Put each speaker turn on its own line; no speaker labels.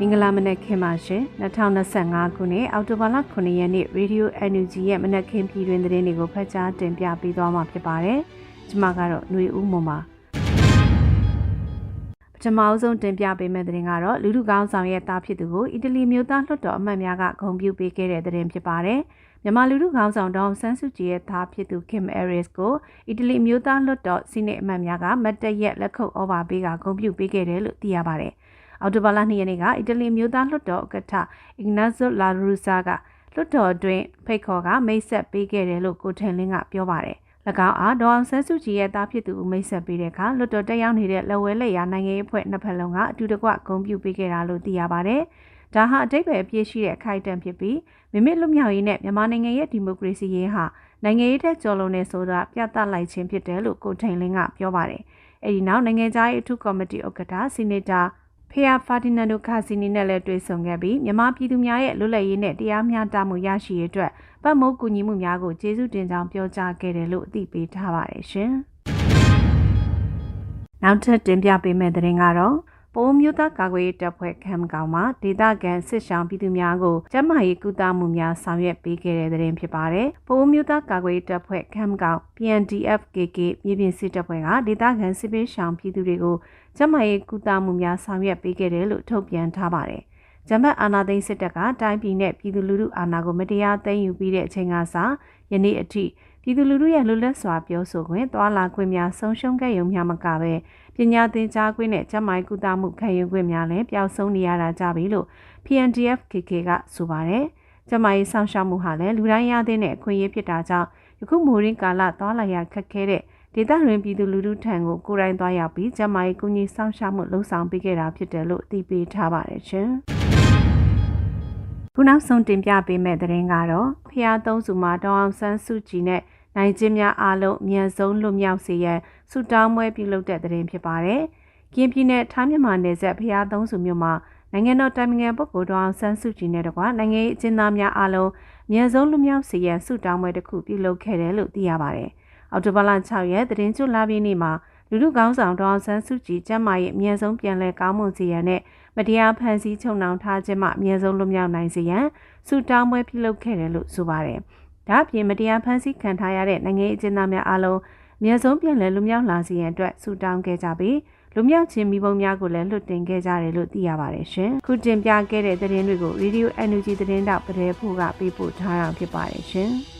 မင်္ဂလာမနက်ခင်းပါရှင်2025ခုနှစ်အောက်တိုဘာလ9ရက်နေ့ Radio NUG ရဲ့မနက်ခင်းပြည်တွင်သတင်းတွေကိုဖတ်ကြားတင်ပြပေးသွားမှာဖြစ်ပါတယ်ကျွန်မကတော့ຫນွေဦးမွန်ပါပထမအဆုံးတင်ပြပေးမယ့်သတင်းကတော့လူလူကောင်းဆောင်ရဲ့တားဖြစ်သူကိုအီတလီမျိုးသားလွှတ်တော်အမတ်များကဂုဏ်ပြုပေးခဲ့တဲ့သတင်းဖြစ်ပါတယ်မြန်မာလူလူကောင်းဆောင်ဒေါန်ဆန်းစုကြည်ရဲ့သားဖြစ်သူ Kim Aris ကိုအီတလီမျိုးသားလွှတ်တော်စီနေအမတ်များကမတ်တရက်လက်ခုပ်ဩဘာပေးကဂုဏ်ပြုပေးခဲ့တယ်လို့သိရပါတယ်။ အော်တိုဘာလ2ရက်နေ့ကအီတလီမျိုးသားလွှတ်တော်ဥက္ကဋ္ဌအင်ဂနာဇိုလာရူဆာကလွှတ်တော်အတွင်းဖိတ်ခေါ်ကမိတ်ဆက်ပေးခဲ့တယ်လို့ကိုထင်လင်းကပြောပါတယ်။၎င်းအားဒေါအောင်ဆန်းစုကြည်ရဲ့သားဖြစ်သူဦးမိတ်ဆက်ပေးတဲ့အခါလွှတ်တော်တက်ရောက်နေတဲ့လက်ဝဲလက်ရာနိုင်ငံရေးအဖွဲ့နှစ်ဖက်လုံးကအတူတကွဂုဏ်ပြုပေးခဲ့တာလို့သိရပါတယ်။ဒါဟာအတိတ်ပဲအပြည့်ရှိတဲ့အခိုက်အတန့်ဖြစ်ပြီးမိမိလွတ်မြောက်ရေးနဲ့မြန်မာနိုင်ငံရဲ့ဒီမိုကရေစီရေးဟာနိုင်ငံရေးထက်ကျော်လွန်နေဆိုတာပြသလိုက်ခြင်းဖြစ်တယ်လို့ကိုထိန်လင်းကပြောပါတယ်။အဲဒီနောက်နိုင်ငံသားရေးအထူးကော်မတီဥက္ကဋ္ဌဆီနိတာ ဖေယာဖာဒီနန်ဒိုကာစီနီနဲ့လည်းတွေ့ဆုံခဲ့ပြီးမြန်မာပြည်သူများရဲ့လွတ်လပ်ရေးနဲ့တရားမျှတမှုရရှိရေးအတွက်ပတ်မိုးကူညီမှုများကိုကျေးဇူးတင်ကြောင်းပြောကြားခဲ့တယ်လို့အသိပေးထားပါတယ်ရှင်။နောက်ထပ်တင်ပြပေးမယ့်သတင်းကတော့ ပိုးမျိုးသားကာကွယ်ရေးတပ်ဖွဲ့ခမ်ကောင်မှာဒေသခံစစ်ဆောင်ပြည်သူများကိုကျန်းမာရေးကုသမှုများဆောင်ရွက်ပေးခဲ့တဲ့တဲ့ဖြစ်ပါတယ်။ပိုးမျိုးသားကာကွယ်ရေးတပ်ဖွဲ့ခမ်ကောင် PNDF KK မြေပြင်စစ်တပ်ဖွဲ့ကဒေသခံစစ်ပေးဆောင်ပြည်သူတွေကိုကျန်းမာရေးကုသမှုများဆောင်ရွက်ပေးခဲ့တယ်လို့ထုတ်ပြန်ထားပါတယ်။ဂျမတ်အာနာသိန်းစစ်တပ်ကတိုင်းပြည်နဲ့ပြည်သူလူထုအာဏာကိုမတရားသိမ်းယူပြီးတဲ့အချိန်ကစယနေ့အထိ ပြည်သူလူထုရဲ့လွတ်လပ်စွာပြောဆိုခွင့်၊သွာလာခွင့်များဆုံးရှုံးခဲ့ရုံမျှမကပဲပညာသင်ကြားခွင့်နဲ့ကျန်းမာရေးကုသမှုခံယူခွင့်များလည်းပျောက်ဆုံးနေရတာကြပြီလို့ PNDF KK ကဆိုပါတယ်။ကျန်းမာရေးဆောင်ရှောက်မှုဟာလည်းလူတိုင်းရတဲ့အခွင့်အရေးဖြစ်တာကြောင့်ယခုမိုးရင်းကာလသွာလာရခက်ခဲတဲ့ဒေသတွင်ပြည်သူလူထုထံကိုကိုယ်တိုင်သွားရောက်ပြီးကျန်းမာရေးကူညီဆောင်ရှောက်မှုလှုံ့ဆော်ပေးခဲ့တာဖြစ်တယ်လို့အသိပေးထားပါတယ်ရှင်။ခုနောက်ဆုံးတင်ပြပေးမယ့်သတင်းကတော့ဖျားသုံးစုမှာဒေါအောင်ဆန်းစုကြည်နဲ့ နိုင်ကျင်းများအားလုံးအမြန်ဆုံးလွတ်မြောက်စေရန်ဆုတောင်းပွဲပြုလုပ်တဲ့တဲ့တင်ဖြစ်ပါတယ်။ကင်းပြည်နယ်ထိုင်းမြန်မာနယ်စပ်ဖျားသုံးစုမြို့မှာနိုင်ငံတော်တိုင်ပင်ခံပုဂ္ဂိုလ်ဒေါအောင်ဆန်းစုကြည်နဲ့တကွနိုင်ငံရေးအကျဉ်းသားများအားလုံးအမြန်ဆုံးလွတ်မြောက်စေရန်ဆုတောင်းပွဲတစ်ခုပြုလုပ်ခဲ့တယ်လို့သိရပါတယ်။အောက်တိုဘာလ6ရက်သတင်းကျွလာပြီးနေ့မှာလူလူကောင်းဆောင်ဒေါအောင်ဆန်းစုကြည်ကျမ်းမာရေးအမြင့်ဆုံးပြန်လည်ကောင်းမွန်စေရန်နဲ့မတရားဖန်ဆီးချုပ်နှောင်ထားခြင်းမှအမြင့်ဆုံးလွတ်မြောက်နိုင်စေရန်ဆုတောင်းပွဲပြုလုပ်ခဲ့တယ်လို့ဆိုပါတယ်။ ဒါအပြင်မတရားဖမ်းဆီးခံထားရတဲ့နိုင်ငံရေးအကျဉ်းသားများအားလုံးအမြဲဆုံးပြန်လည်လွတ်မြောက်လာစေရန်အတွက်ဆုတောင်းခဲ့ကြပြီးလူမြောက်ခြင်းမိဘများကိုလည်းလွတ်တင်ခဲ့ကြတယ်လို့သိရပါတယ်ရှင်။ခုတင်ပြခဲ့တဲ့သတင်းတွေကို Radio NUG သတင်းတောက်ပတဲ့ဖို့ကပေးပို့ထားတာဖြစ်ပါတယ်ရှင်။